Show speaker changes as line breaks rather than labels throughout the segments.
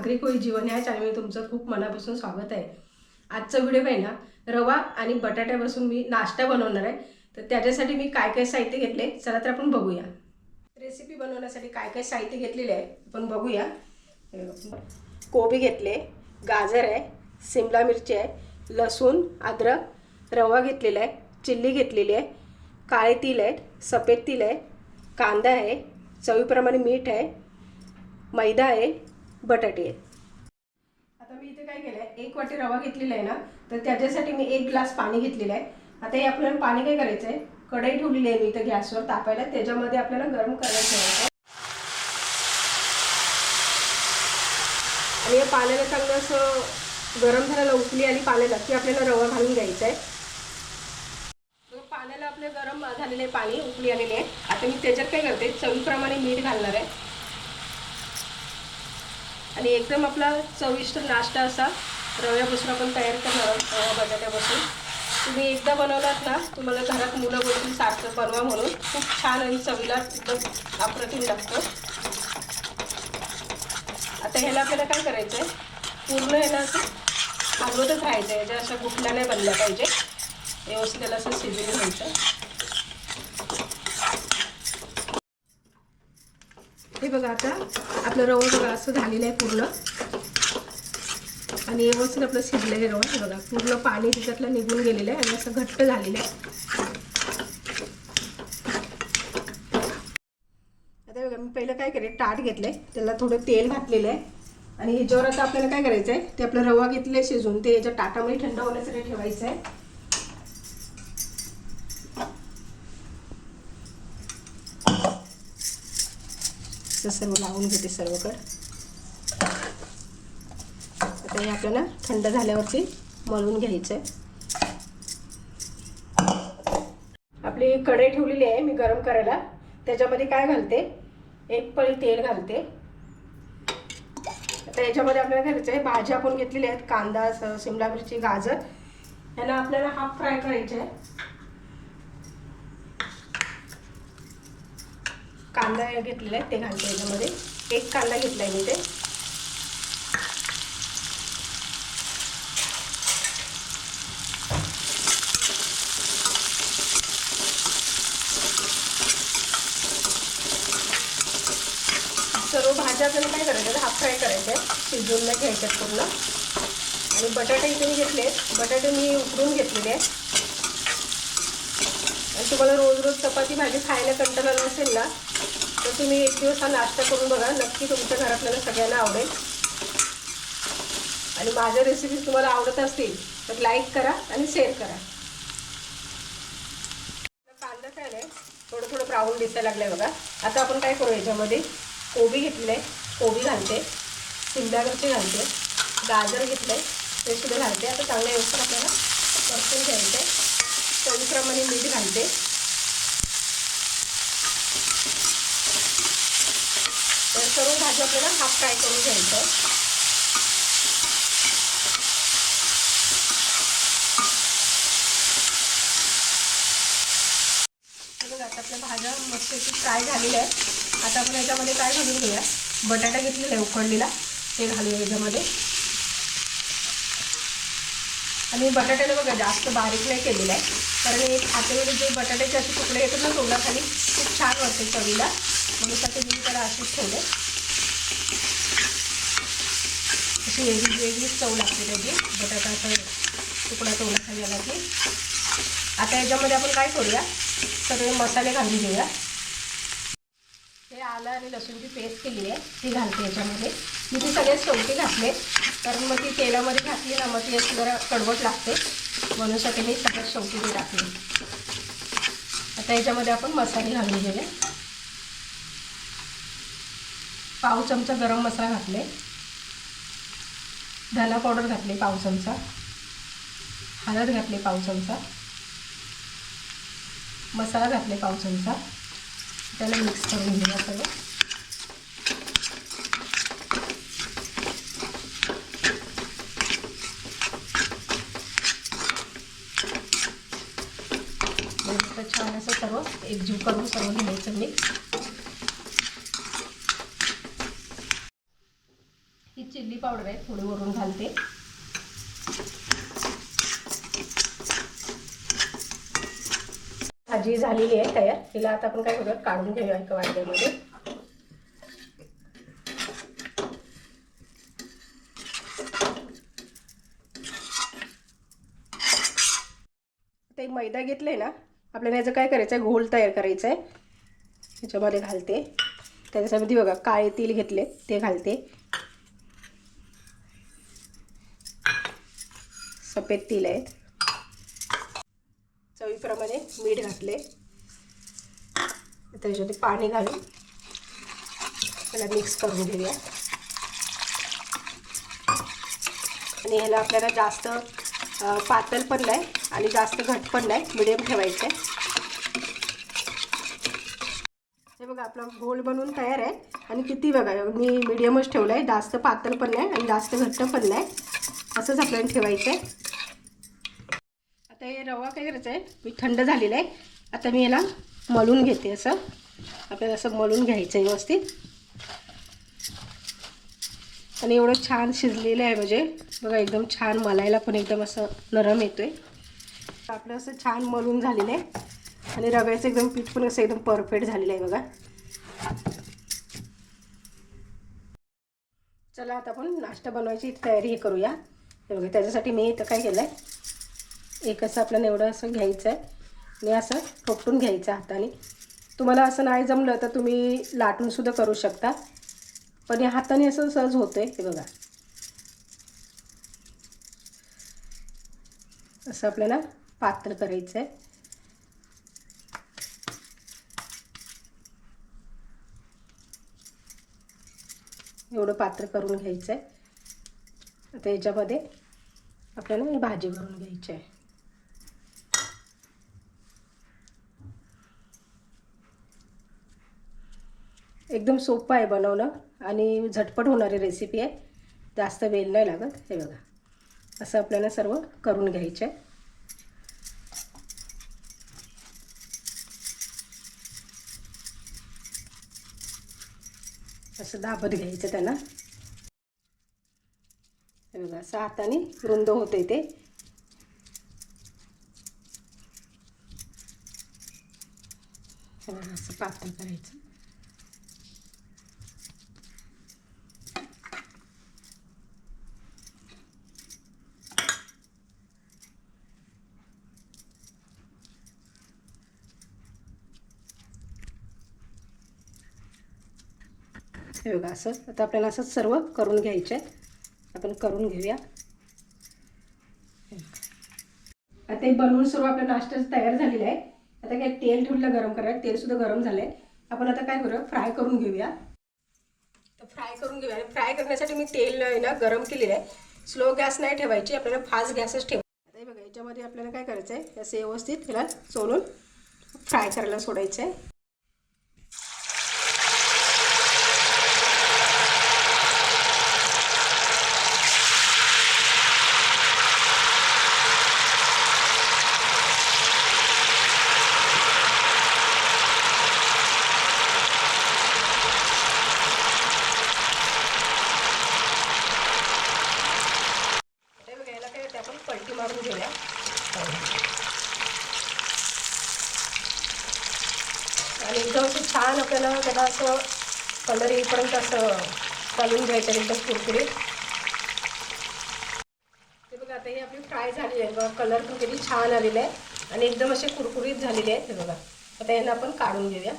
मित्र आणि आगरी कोळी जीवन ह्या चॅनलमध्ये तुमचं खूप मनापासून स्वागत आहे. आजचा व्हिडिओ आहे ना रवा आणि बटाट्यापासून मी नाश्ता बनवणार आहे. तर त्याच्यासाठी मी काय काय साहित्य घेतले चला तर आपण बघूया. रेसिपी बनवण्यासाठी काय काय साहित्य घेतलेले आहे आपण बघूया. कोबी घेतले गाजर आहे सिमला मिरची आहे लसूण अद्रक रवा घेतलेला आहे चिल्ली घेतलेली आहे काळे तिल आहेत सफेद तिल आहे कांदा आहे चवीप्रमाणे मीठ आहे मैदा आहे बटाटे आहेत. आता मी इथे काय केलं आहे एक वाटी रवा घेतलेला आहे ना तर त्याच्यासाठी मी एक ग्लास पाणी घेतलेलं आहे. आता हे आपल्याला पाणी काय करायचं आहे कढई ठेवलेली आहे मी इथं गॅसवर तापायला. त्याच्यामध्ये आपल्याला गरम करायचं आहे आणि या पाण्याला चांगलं असं गरम झाल्याला उकली आणि पाण्याला की आपल्याला रवा घालून घ्यायचा आहे. मग पाण्याला आपले गरम झालेले पाणी उकली आलेले आहे. आता मी त्याच्यात काय करते? चवीप्रमाणे मीठ घालणार आहे. आणि एकदम आपला चविष्ट नाश्ता असा. रव्यापासून आपण तयार करणार आहोत रव्या बटाट्यापासून. तुम्ही एकदा बनवलात ना तुम्हाला घरात मुलं बोलतील सारखं बनवा म्हणून. खूप छान आणि चवीला एकदम अप्रतिम लागतं. आता ह्याला आपल्याला काय करायचं आहे पूर्ण ह्याला असं हलवतच राहायचं आहे ज्या अशा गुठल्या नाही बनल्या पाहिजे. व्यवस्थित त्याला असं शिजवून घ्यायचं. बघा आता आपलं रवा बघा असं झालेलं आहे पूर्ण. आणि व्यवस्थित आपलं शिजलं आहे रवा बघा पूर्ण पाणी त्याच्यातलं निघून गेलेलं आहे आणि असं घट्ट झालेलं आहे. आता बघा मी पहिलं काय करेल ताट घेतलंय. त्याला थोडं तेल घातलेलं आहे. आणि ह्याच्यावर आता आपल्याला काय करायचं आहे ते आपलं रवा घेतलंय शिजून ते याच्या ताटामध्ये थंड होण्यासाठी ठेवायचं आहे असं सर्व लावून घेते सर्वकड. आता हे आपल्याला थंड झाल्यावरती मळून घ्यायचं आहे आपली कढई ठेवलेली आहे मी गरम करायला. त्याच्यामध्ये काय घालते? एक पळी तेल घालते. आता याच्यामध्ये आपल्याला घालायचं आहे. भाज्या आपण घेतलेल्या आहेत. कांदा शिमला मिरची गाजर. यांना आपल्याला हाफ फ्राय करायचे आहे कांदा घेतलेला आहे ते घालते याच्यामध्ये. एक कांदा घेतला आहे मी ते सर्व भाज्या आपल्याला काय करायचं हाफ फ्राय करायचे. शिजवून नाही घ्यायच्यात पूर्ण. आणि बटाटे इथे मी घेतले. बटाटे मी उकडून घेतलेले. आहेत आणि तुम्हाला रोज रोज चपाती भाजी खायला कंटाळा नसेल ना तर तुम्ही एक दिवस हा नाश्ता करून बघा. नक्की तुमच्या घरातल्याला सगळ्यांना आवडेल. आणि माझ्या रेसिपीज तुम्हाला आवडत असतील तर लाईक करा आणि शेअर करा. कांदा काय नाही थोडं थोडं ब्राऊन दिसायला लागलं आहे बघा. आता आपण काय करू याच्यामध्ये? कोबी घेतले कोबी घालते. शिमला मिरची घालते. गाजर घेतलं आहे ते सुद्धा घालते. आता चांगल्या व्यवस्थित आपल्याला परतून घ्यायचे चवीप्रमाणे मीठ घालते तर सर्व भाजी आपल्याला हाफ फ्राय करून घ्यायचं. बघा आता आपल्या भाज्या मस्त फ्राय झालेल्या आहेत. आता आपण याच्यामध्ये काय घालून घेऊया? बटाटा घेतलेला आहे उकडलेला. ते घालूया याच्यामध्ये. आणि बटाट्याला बघा जास्त बारीक नाही केलेला आहे. कारण एक हातामध्ये जे बटाट्याचे असे तुकडे येतात ना तोंडाखाली खूप छान वाटते चवीला. म्हणून त्याचे मी त्याला असेच ठेवले. वेगळी वेगळीच चव लागते त्याची. बटाटा तुकडा तोडा आला की आता याच्यामध्ये आपण काय करूया? सगळे मसाले घालून घेऊया. हे आलं आणि लसूणची पेस्ट केली आहे. ती घालते याच्यामध्ये. मी ती सगळे शेवटी घातले. कारण मग ती तेलामध्ये घातली ना मग ती अशी जरा कडवट लागते. म्हणूनसाठी मी सगळ्यात शेवटी ती टाकली. आता याच्यामध्ये आपण मसाले घालून घेऊया. पाव चमचा गरम मसाला घातले. धना पावडर घातली पाव चमचा. हळद घातली पाव चमचा. मसाला घातले पाव चमचा. त्याला मिक्स करून घेऊया सगळं. छान असं सर्व एकजीव करून सर्व घ्यायचं मिक्स पावडर आहे थोडी वरून घालते. भाजी झालेली आहे तयार. तिला आता आपण काय करूया काढून घेऊया एका वाट्यामध्ये ते मैदा घेतले ना आपल्याला याचं काय करायचं आहे घोल तयार करायचं आहे ह्याच्यामध्ये घालते. त्याच्यामध्ये बघा काळे तेल घेतले ते घालते. सफेद तेल आहे चवीप्रमाणे मीठ घातले. त्याच्यामध्ये पाणी घालून त्याला मिक्स करून घेऊया. आणि ह्याला आपल्याला जास्त पातळ पण नाही आणि जास्त घट पण नाही मिडियम ठेवायचं. आहे हे बघा आपला घोल बनवून तयार आहे. आणि किती बघा मी मिडियमच ठेवलं आहे जास्त पातळ पण नाही आणि जास्त घट्ट पण नाही. असंच आपल्याला ठेवायचं आहे आता हे रवा काय करायचं आहे मी थंड झालेला आहे. आता मी याला मळून घेते असं. आपल्याला असं मळून घ्यायचं आहे व्यवस्थित. आणि एवढं छान शिजलेलं आहे म्हणजे. बघा एकदम छान मलायला पण एकदम असं नरम येतो आहे आपलं असं छान मळून झालेलं आहे. आणि रव्याचं एकदम पीठ पण असं एकदम परफेक्ट झालेलं आहे बघा. चला आता आपण नाश्ता बनवायची तयारी हे करूया. हे बघा त्याच्यासाठी मी इथं काय केलं आहे एक असं आपल्याला एवढं असं घ्यायचं आहे आणि असं ठोपटून घ्यायचं हाताने. तुम्हाला असं नाही जमलं तर तुम्ही लाटूनसुद्धा करू शकता. पण या हाताने असं सहज होतं आहे हे बघा. असं आपल्याला पात्र करायचं आहे एवढं पात्र करून घ्यायचं आहे आता याच्यामध्ये आपल्याला ही भाजी भरून घ्यायची आहे. एकदम सोपं आहे बनवणं आणि झटपट होणारी रेसिपी आहे. जास्त वेळ नाही लागत. हे बघा. असं आपल्याला सर्व करून घ्यायचं आहे. असं दाबत घ्यायचं त्याला. असं हाताने रुंद होते ते. असं पातळ करायचं. हे बघा असं आता आपल्याला असं सर्व करून घ्यायचे आहे आपण करून घेऊया. आता हे बनवून सर्व आपल्या नाश्ता तयार झालेला आहे. आता काय तेल ठेवलं गरम करायला तेलसुद्धा गरम झालं आहे आपण आता काय करूया? फ्राय करून घेऊया. तर फ्राय करून घेऊया. फ्राय करण्यासाठी मी तेल आहे ना गरम केलेलं आहे. स्लो गॅस नाही ठेवायची आपल्याला फास्ट गॅसच ठेवा आता हे बघा याच्यामध्ये आपल्याला काय करायचं आहे असं व्यवस्थित त्याला चोलून फ्राय करायला सोडायचं आहे हे बघा याला काय होते आपण पलटी मारून घेऊया आणि एकदम असं छान आपल्याला असं कलर येईपर्यंत असं चालून घ्यायचं एकदम कुरकुरीत. ते बघा आता हे आपली फ्राय झाली आहे. बघा कलर पण किती छान आलेला आहे. आणि एकदम असे कुरकुरीत झालेले आहेत हे बघा. आता यांना आपण काढून घेऊया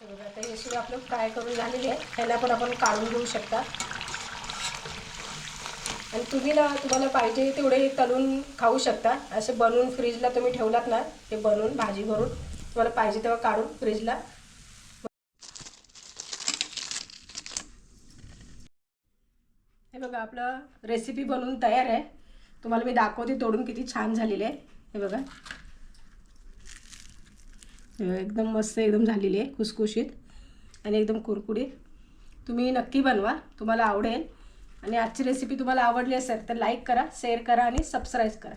हे बघा आता हे सुद्धा आपलं फ्राय करून झालेली आहे. ह्याला पण आपण काढून घेऊ शकता. आणि तुम्ही ना तुम्हाला पाहिजे तेवढे तलून खाऊ शकता. असे बनवून फ्रीजला तुम्ही ठेवलात ना ते बनवून भाजी भरून तुम्हाला पाहिजे तेव्हा काढून फ्रीजला हे बघा आपलं रेसिपी बनवून तयार आहे. तुम्हाला मी दाखवते तोडून किती छान झालेली आहे. हे बघा, एकदम मस्त एकदम झालेली आहे खुसखुशीत. आणि एकदम कुरकुरीत. तुम्ही नक्की बनवा तुम्हाला आवडेल. आणि आजची रेसिपी तुम्हाला आवडली असेल तर लाईक करा शेअर करा आणि सबस्क्राईब करा.